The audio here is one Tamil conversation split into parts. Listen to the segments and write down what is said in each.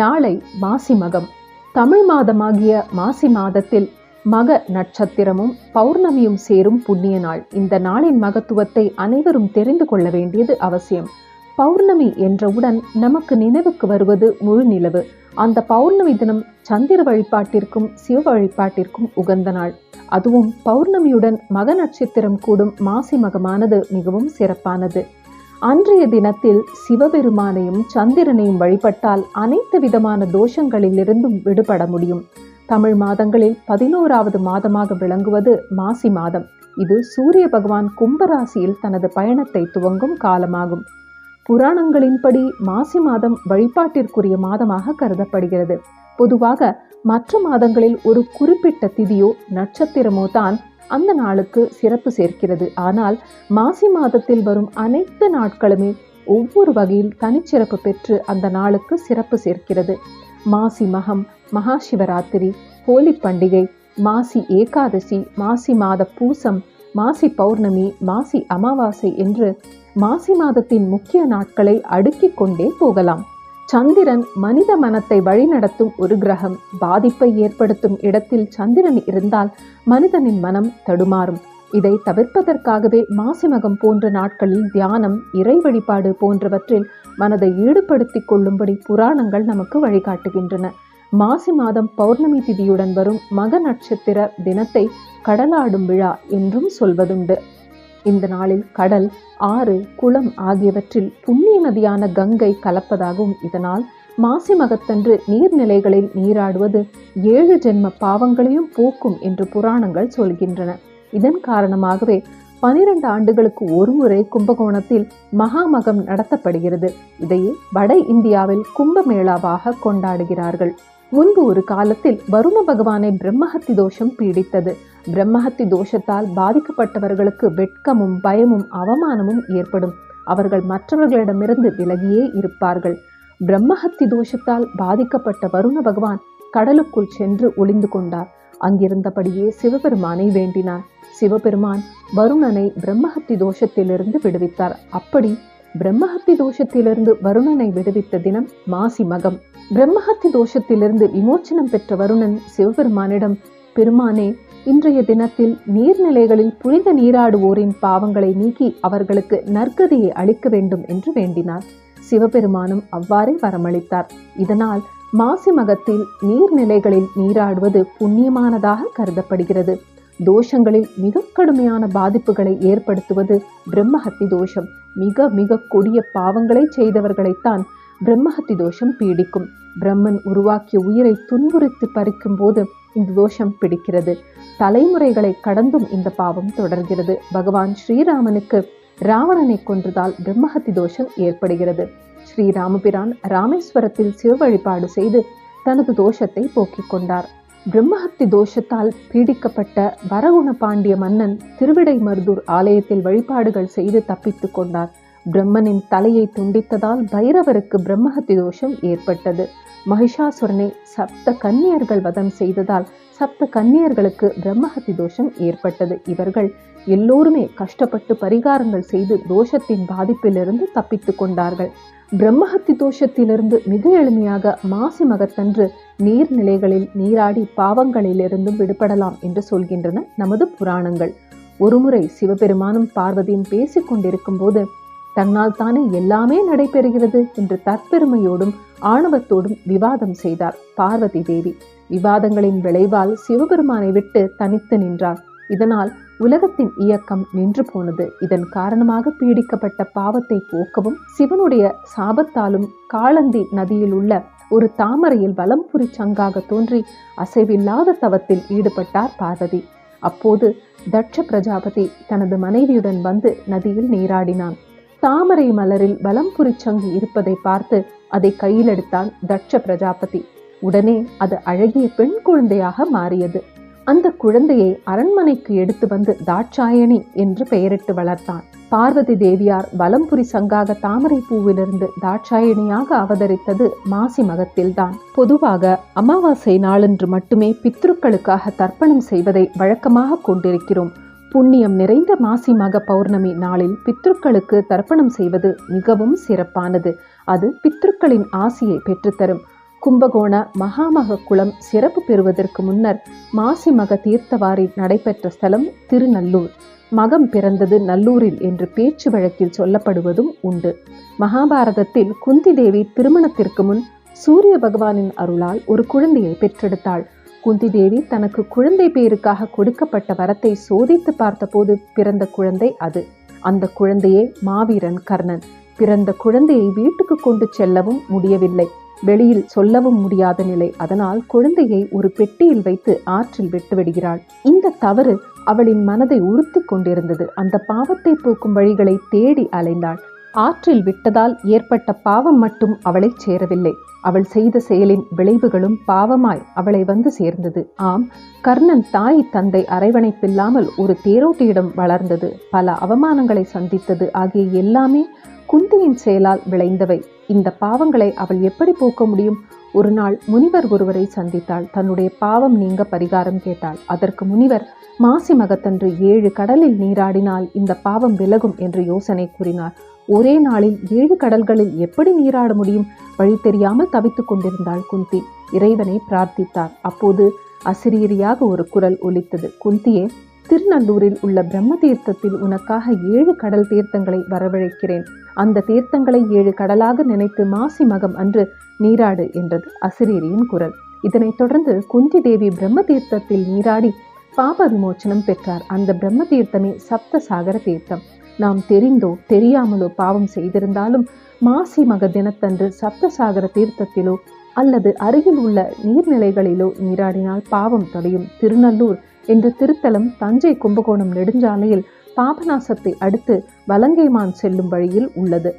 நாளை மாசி மகம் தமிழ் மாதமாகிய மாசி மாதத்தில் மக நட்சத்திரமும் பௌர்ணமியும் சேரும் புண்ணிய நாள். இந்த நாளின் மகத்துவத்தை அனைவரும் தெரிந்து கொள்ள வேண்டியது அவசியம். பௌர்ணமி என்றவுடன் நமக்கு நினைவுக்கு வருவது முழு நிலவு. அந்த பௌர்ணமி தினம் சந்திர வழிபாட்டிற்கும் சிவ வழிபாட்டிற்கும் உகந்த நாள். அதுவும் பௌர்ணமியுடன் மக நட்சத்திரம் கூடும் மாசி மகமானது மிகவும் சிறப்பானது. அன்றைய தினத்தில் சிவபெருமானையும் சந்திரனையும் வழிபட்டால் அனைத்து விதமான தோஷங்களிலிருந்தும் விடுபட முடியும். தமிழ் மாதங்களில் பதினோராவது மாதமாக விளங்குவது மாசி மாதம். இது சூரிய பகவான் கும்பராசியில் தனது பயணத்தை துவங்கும் காலமாகும். புராணங்களின்படி மாசி மாதம் வழிபாட்டிற்குரிய மாதமாக கருதப்படுகிறது. பொதுவாக மற்ற மாதங்களில் ஒரு குறிப்பிட்ட திதியோ நட்சத்திரமோ தான் அந்த நாளுக்கு சிறப்பு சேர்க்கிறது. ஆனால் மாசி மாதத்தில் வரும் அனைத்து நாட்களுமே ஒவ்வொரு வகையில் தனிச்சிறப்பு பெற்று அந்த நாளுக்கு சிறப்பு சேர்க்கிறது. மாசி மகம் மகா சிவராத்திரி ஹோலி பண்டிகை மாசி ஏகாதசி மாசி மாத பூசம் மாசி பௌர்ணமி மாசி அமாவாசை என்று மாசி மாதத்தின் முக்கிய நாட்களை அடுக்கிக் கொண்டே போகலாம். சந்திரன் மனித மனத்தை வழிநடத்தும் ஒரு கிரகம். பாதிப்பை ஏற்படுத்தும் இடத்தில் சந்திரன் இருந்தால் மனிதனின் மனம் தடுமாறும். இதை தவிர்ப்பதற்காகவே மாசிமகம் போன்ற நாட்களில் தியானம் இறை வழிபாடு போன்றவற்றில் மனதை ஈடுபடுத்திக் கொள்ளும்படி புராணங்கள் நமக்கு வழிகாட்டுகின்றன. மாசி மாதம் பௌர்ணமி திதியுடன் வரும் மக நட்சத்திர தினத்தை கடலாடும் விழா என்றும் சொல்வதுண்டு. இந்த நாளில் கடல் ஆறு குளம் ஆகியவற்றில் புண்ணிய நதியான கங்கை கலப்பதாகவும் இதனால் மாசி மகத்தன்று நீர்நிலைகளில் நீராடுவது ஏழு ஜென்ம பாவங்களையும் போக்கும் என்று புராணங்கள் சொல்கின்றன. இதன் காரணமாகவே பனிரெண்டு ஆண்டுகளுக்கு ஒருமுறை கும்பகோணத்தில் மகாமகம் நடத்தப்படுகிறது. இதையே வட இந்தியாவில் கும்பமேளாவாக கொண்டாடுகிறார்கள். முன்பு ஒரு காலத்தில் வருண பகவானை பிரம்மஹத்தி தோஷம் பீடித்தது. பிரம்மஹத்தி தோஷத்தால் பாதிக்கப்பட்டவர்களுக்கு வெட்கமும் பயமும் அவமானமும் ஏற்படும். அவர்கள் மற்றவர்களிடமிருந்து விலகியே இருப்பார்கள். பிரம்மஹத்தி தோஷத்தால் பாதிக்கப்பட்ட வருண பகவான் கடலுக்குள் சென்று ஒளிந்து கொண்டார். அங்கிருந்தபடியே சிவபெருமானை வேண்டினார். சிவபெருமான் வருணனை பிரம்மஹத்தி தோஷத்திலிருந்து விடுவித்தார். அப்படி பிரம்மஹத்தி தோஷத்திலிருந்து வருணனை விடுவித்த தினம் மாசி மகம். பிரம்மஹத்தி தோஷத்திலிருந்து விமோச்சனம் பெற்ற வருணன் சிவபெருமானிடம் பெருமானே இன்றைய தினத்தில் நீர்நிலைகளில் புனித நீராடுவோரின் பாவங்களை நீக்கி அவர்களுக்கு நற்கதியை அளிக்க வேண்டும் என்று வேண்டினார். சிவபெருமானும் அவ்வாறே வரமளித்தார். இதனால் மாசி மகத்தில் நீர்நிலைகளில் நீராடுவது புண்ணியமானதாக கருதப்படுகிறது. தோஷங்களில் மிக கடுமையான பாதிப்புகளை ஏற்படுத்துவது பிரம்மஹத்தி தோஷம். மிக மிக கொடிய பாவங்களை செய்தவர்களைத்தான் பிரம்மஹத்தி தோஷம் பீடிக்கும். பிரம்மன் உருவாக்கிய உயிரை துன்புறுத்தி பறிக்கும் போது தோஷம் பிடிக்கிறது. தலைமுறைகளை கடந்தும் இந்த பாவம் தொடர்கிறது. பகவான் ஸ்ரீராமனுக்கு ராவணனை கொன்றதால் பிரம்மஹத்தி தோஷம் ஏற்படுகிறது. ஸ்ரீராமபிரான் ராமேஸ்வரத்தில் சிவ வழிபாடு செய்து தனது தோஷத்தை போக்கிக் கொண்டார். பிரம்மஹத்தி தோஷத்தால் பீடிக்கப்பட்ட வரகுண பாண்டிய மன்னன் திருவிடை மருதூர் ஆலயத்தில் வழிபாடுகள் செய்து தப்பித்துக் கொண்டார். பிரம்மனின் தலையை துண்டித்ததால் பைரவருக்கு பிரம்மஹத்தி தோஷம் ஏற்பட்டது. மகிஷாசுரனை சப்த கன்னியர்கள் வதம் செய்ததால் சப்த கன்னியர்களுக்கு பிரம்மஹத்தி தோஷம் ஏற்பட்டது. இவர்கள் எல்லோருமே கஷ்டப்பட்டு பரிகாரங்கள் செய்து தோஷத்தின் பாதிப்பிலிருந்து தப்பித்துக் கொண்டார்கள். பிரம்மஹத்தி தோஷத்திலிருந்து மிக எளிமையாக மாசி மகத்தன்று நீர்நிலைகளில் நீராடி பாவங்களிலிருந்தும் விடுபடலாம் என்று சொல்கின்றன நமது புராணங்கள். ஒருமுறை சிவபெருமானும் பார்வதியும் பேசிக் கொண்டிருக்கும் போது தன்னால் தானே எல்லாமே நடைபெறுகிறது என்று தற்பெருமையோடும் ஆணவத்தோடும் விவாதம் செய்தார் பார்வதி தேவி. விவாதங்களின் விளைவால் சிவபெருமானை விட்டு தனித்து நின்றார். இதனால் உலகத்தின் இயக்கம் நின்று போனது. இதன் காரணமாக பீடிக்கப்பட்ட பாவத்தை போக்கவும் சிவனுடைய சாபத்தாலும் காளந்தி நதியில் உள்ள ஒரு தாமரையில் வலம்புரி சங்காக தோன்றி அசைவில்லாத தவத்தில் ஈடுபட்டார் பார்வதி. அப்போது தட்ச பிரஜாபதி தனது மனைவியுடன் வந்து நதியில் நீராடினான். தாமரை மலரில் வலம் சங்கு இருப்பதை பார்த்து அதை கையில் எடுத்தான் தட்ச பிரஜாபதி. உடனே அது அழகிய பெண் குழந்தையாக மாறியது. அந்த குழந்தையை அரண்மனைக்கு எடுத்து வந்து தாட்சாயணி என்று பெயரிட்டு வளர்த்தான். பார்வதி தேவியார் வலம்புரி சங்காக தாமரை பூவிலிருந்து தாட்சாயணியாக அவதரித்தது மாசி மகத்தில்தான். பொதுவாக அமாவாசை நாளன்று மட்டுமே பித்ருக்களுக்காக தர்ப்பணம் செய்வதை வழக்கமாக கொண்டிருக்கிறோம். புண்ணியம் நிறைந்த மாசி மக பௌர்ணமி நாளில் பித்ருக்களுக்கு தர்ப்பணம் செய்வது மிகவும் சிறப்பானது. அது பித்ருக்களின் ஆசியை பெற்றுத்தரும். கும்பகோண மகாமக குளம் சிறப்பு பெறுவதற்கு முன்னர் மாசிமக தீர்த்தவாரி நடைபெற்ற ஸ்தலம் திருநல்லூர். மகம் பிறந்தது நல்லூரில் என்று பேச்சு வழக்கில் சொல்லப்படுவதும் உண்டு. மகாபாரதத்தில் குந்தி தேவி திருமணத்திற்கு முன் சூரிய பகவானின் அருளால் ஒரு குழந்தையை பெற்றெடுத்தாள். குந்தி தேவி தனக்கு குழந்தை பேருக்காக கொடுக்கப்பட்ட வரத்தை சோதித்து பார்த்தபோது பிறந்த குழந்தை அது. அந்த குழந்தையே மாவீரன் கர்ணன். பிறந்த குழந்தையை வீட்டுக்கு கொண்டு செல்லவும் முடியவில்லை. வெளியில் சொல்லவும் முடியாத நிலை. அதனால் குழந்தையை ஒரு பெட்டியில் வைத்து ஆற்றில் விட்டுவிடுகிறாள் இந்த தவறு அவளின் மனதை உறுத்தி கொண்டிருந்தது. அந்த பாவத்தை போக்கும் வழிகளை தேடி அலைந்தாள். ஆற்றில் விட்டதால் ஏற்பட்ட பாவம் மட்டும் அவளை சேரவில்லை. அவள் செய்த செயலின் விளைவுகளும் பாவமாய் அவளை வந்து சேர்ந்தது. ஆம் கர்ணன் தாய் தந்தை அரவணைப்பில்லாமல் ஒரு தேரோட்டியிடம் வளர்ந்தது. பல அவமானங்களை சந்தித்தது ஆகிய எல்லாமே குந்தியின் செயலால் விளைந்தவை. இந்த பாவங்களை அவள் எப்படி போக்க முடியும்? ஒரு நாள் முனிவர் ஒருவரை சந்தித்தாள். தன்னுடைய பாவம் நீங்க பரிகாரம் கேட்டாள். அதற்கு முனிவர் மாசி மகத்தன்று ஏழு கடலில் நீராடினால் இந்த பாவம் விலகும் என்று யோசனை கூறினார். ஒரே நாளில் ஏழு கடல்களில் எப்படி நீராட முடியும்? வழி தெரியாமல் தவித்துக் கொண்டிருந்தாள் குந்தி. இறைவனை பிரார்த்தித்தார். அப்போது அசிரியரியாக ஒரு குரல் ஒலித்தது. குந்தியே திருநல்லூரில் உள்ள பிரம்ம தீர்த்தத்தில் உனக்காக ஏழு கடல் தீர்த்தங்களை வரவழைக்கிறேன். அந்த தீர்த்தங்களை ஏழு கடலாக நினைத்து மாசி மகம் அன்று நீராடு என்றது அசிரீரியின் குரல். இதனைத் தொடர்ந்து குந்தி தேவி பிரம்ம தீர்த்தத்தில் நீராடி பாப விமோச்சனம் பெற்றார். அந்த பிரம்ம தீர்த்தமே சப்த சாகர தீர்த்தம். நாம் தெரிந்தோ தெரியாமலோ பாவம் செய்திருந்தாலும் மாசி மக தினத்தன்று சப்தசாகர தீர்த்தத்திலோ அல்லது அருகில் உள்ள நீர்நிலைகளிலோ நீராடினால் பாவம் தொலையும். திருநல்லூர் என்ற திருத்தலம் தஞ்சை கும்பகோணம் நெடுஞ்சாலையில் பாபநாசத்தை அடுத்து வலங்கைமான் செல்லும் வழியில் உள்ளது.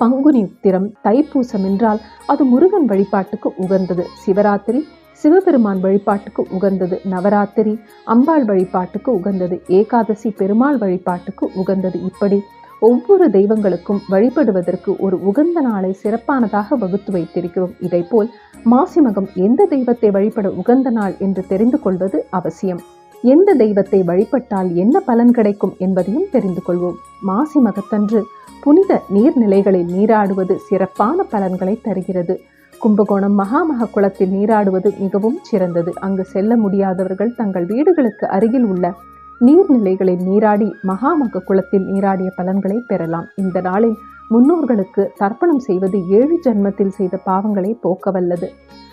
பங்குனி உத்திரம் தைப்பூசம் என்றால் அது முருகன் வழிபாட்டுக்கு உகந்தது. சிவராத்திரி சிவபெருமான் வழிபாட்டுக்கு உகந்தது நவராத்திரி அம்பாள் வழிபாட்டுக்கு உகந்தது ஏகாதசி பெருமாள் வழிபாட்டுக்கு உகந்தது. இப்படி ஒவ்வொரு தெய்வங்களுக்கும் வழிபடுவதற்கு ஒரு உகந்த நாளை சிறப்பானதாக வகுத்து வைத்திருக்கிறோம். இதைப்போல் மாசிமகம் எந்த தெய்வத்தை வழிபட உகந்த நாள் என்று தெரிந்து கொள்வது அவசியம். எந்த தெய்வத்தை வழிபட்டால் என்ன பலன் கிடைக்கும் என்பதையும் தெரிந்து கொள்வோம். மாசி மகத்தன்று புனித நீர்நிலைகளில் நீராடுவது சிறப்பான பலன்களை தருகிறது. கும்பகோணம் மகாமக குளத்தில் நீராடுவது மிகவும் சிறந்தது. அங்கு செல்ல முடியாதவர்கள் தங்கள் வீடுகளுக்கு அருகில் உள்ள நீர்நிலைகளில் நீராடி மகாமக குளத்தில் நீராடிய பலன்களை பெறலாம். இந்த நாளில் முன்னோர்களுக்கு தர்ப்பணம் செய்வது ஏழு ஜன்மத்தில் செய்த பாவங்களை போக்கவல்லது.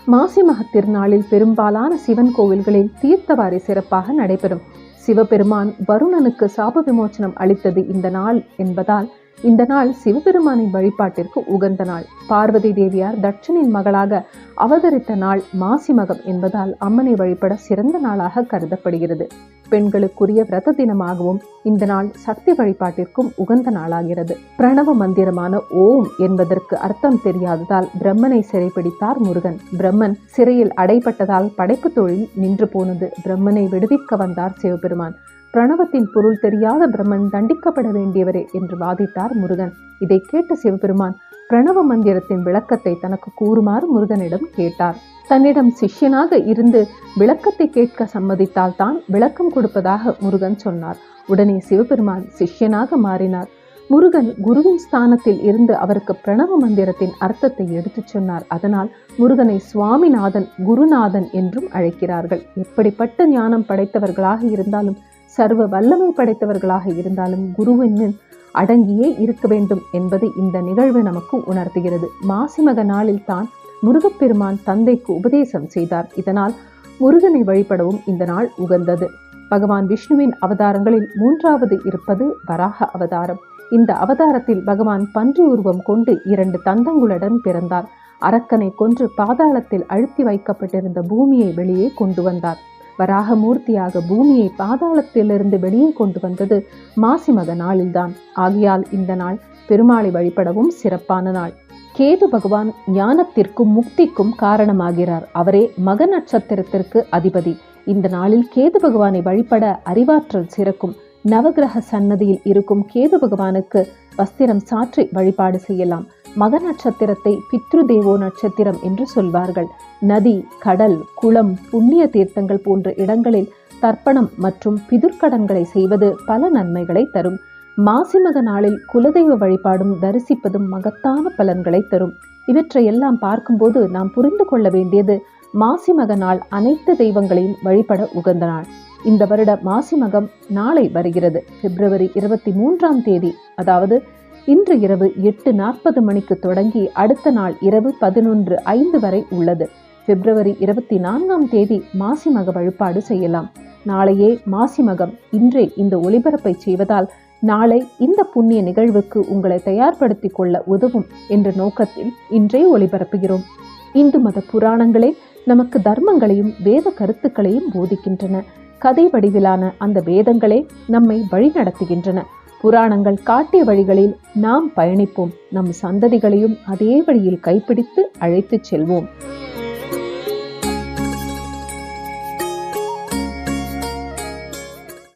மாசி திருநாளில் பெரும்பாலான சிவன் கோவில்களில் தீர்த்தவாரி சிறப்பாக நடைபெறும். சிவபெருமான் வருணனுக்கு சாப விமோச்சனம் அளித்தது இந்த நாள் என்பதால் இந்த நாள் சிவபெருமானின் வழிபாட்டிற்கு உகந்த நாள். பார்வதி தேவியார் தட்சனின் மகளாக அவதரித்த நாள் மாசி மகம் என்பதால் அம்மனை வழிபட சிறந்த நாளாக கருதப்படுகிறது. பெண்களுக்குரிய விரத தினமாகவும் இந்த நாள் சக்தி வழிபாட்டிற்கும் உகந்த நாளாகிறது. பிரணவ மந்திரமான ஓம் என்பதற்கு அர்த்தம் தெரியாததால் பிரம்மனை சிறைப்பிடித்தார் முருகன். பிரம்மன் சிறையில் அடைப்பட்டதால் படைப்பு தொழில் நின்று போனது. பிரம்மனை விடுவிக்க வந்தார் சிவபெருமான். பிரணவத்தின் பொருள் தெரியாத பிரம்மன் தண்டிக்கப்பட வேண்டியவரே என்று வாதித்தார் முருகன். இதை கேட்ட சிவபெருமான் பிரணவ மந்திரத்தின் விளக்கத்தை தனக்கு கூறுமாறு முருகனிடம் கேட்டார். தன்னிடம் சிஷ்யனாக இருந்து விளக்கத்தை கேட்க சம்மதித்தால் தான் விளக்கம் கொடுப்பதாக முருகன் சொன்னார். உடனே சிவபெருமான் சிஷ்யனாக மாறினார். முருகன் குருவின் ஸ்தானத்தில் இருந்து அவருக்கு பிரணவ மந்திரத்தின் அர்த்தத்தை எடுத்துச் சொன்னார். அதனால் முருகனை சுவாமிநாதன் குருநாதன் என்றும் அழைக்கிறார்கள். எப்படிப்பட்ட ஞானம் படைத்தவர்களாக இருந்தாலும் சர்வ வல்லமை படைத்தவர்களாக இருந்தாலும் குருவின் அடங்கியே இருக்க வேண்டும் என்பது இந்த நிகழ்வு நமக்கு உணர்த்துகிறது. மாசிமக நாளில் தான் முருகப்பெருமான் தந்தைக்கு உபதேசம் செய்தார். இதனால் முருகனை வழிபடவும் இந்த நாள் உகந்தது. பகவான் விஷ்ணுவின் அவதாரங்களில் மூன்றாவது இருப்பது வராக அவதாரம். இந்த அவதாரத்தில் பகவான் பன்று உருவம் கொண்டு இரண்டு தந்தங்களுடன் பிறந்தார். அரக்கனை கொன்று பாதாளத்தில் அழுத்தி வைக்கப்பட்டிருந்த பூமியை வெளியே கொண்டு வந்தார். வராகமூர்த்தியாக பூமியை பாதாளத்திலிருந்து வெளியே கொண்டு வந்தது மாசிமக நாளில்தான். ஆகையால் இந்த நாள் பெருமாளை வழிபடவும் சிறப்பான நாள். கேது பகவான் ஞானத்திற்கும் முக்திக்கும் காரணமாகிறார். அவரே மக நட்சத்திரத்திற்கு அதிபதி. இந்த நாளில் கேது பகவானை வழிபட அறிவாற்றல் சிறக்கும். நவகிரக சன்னதியில் இருக்கும் கேது பகவானுக்கு வஸ்திரம் சாற்றி வழிபாடு செய்யலாம். மக நட்சத்திரத்தை பித்ரு தேவோ நட்சத்திரம் என்று சொல்வார்கள். நதி கடல் குளம் புண்ணிய தீர்த்தங்கள் போன்ற இடங்களில் தர்ப்பணம் மற்றும் பிதுர்க்கடன்களை செய்வது பல நன்மைகளை தரும். மாசிமக நாளில் குலதெய்வ வழிபாடும் தரிசிப்பதும் மகத்தான பலன்களை தரும். இவற்றையெல்லாம் பார்க்கும்போது நாம் புரிந்து கொள்ள வேண்டியது மாசிமக நாள் அனைத்து தெய்வங்களையும் வழிபட உகந்த நாள். இந்த வருட மாசிமகம் நாளை வருகிறது. பிப்ரவரி இருபத்தி மூன்றாம் தேதி அதாவது இன்று இரவு எட்டு நாற்பது மணிக்கு தொடங்கி அடுத்த நாள் இரவு பதினொன்று ஐந்து வரை உள்ளது. பிப்ரவரி இருபத்தி நான்காம் தேதி மாசிமக வழிபாடு செய்யலாம். நாளையே மாசிமகம் இன்றே இந்த ஒளிபரப்பை செய்வதால் நாளை இந்த புண்ணிய நிகழ்வுக்கு உங்களை தயார்படுத்திக் கொள்ள உதவும் என்ற நோக்கத்தில் இன்றே ஒளிபரப்புகிறோம். இந்து மத புராணங்களே நமக்கு தர்மங்களையும் வேத கருத்துக்களையும் போதிக்கின்றன. கதை வடிவிலான அந்த வேதங்களே நம்மை வழிநடத்துகின்றன. புராணங்கள் காட்டிய வழிகளில் நாம் பயணிப்போம். நம் சந்ததிகளையும் அதே வழியில் கைப்பிடித்து அழைத்துச் செல்வோம்.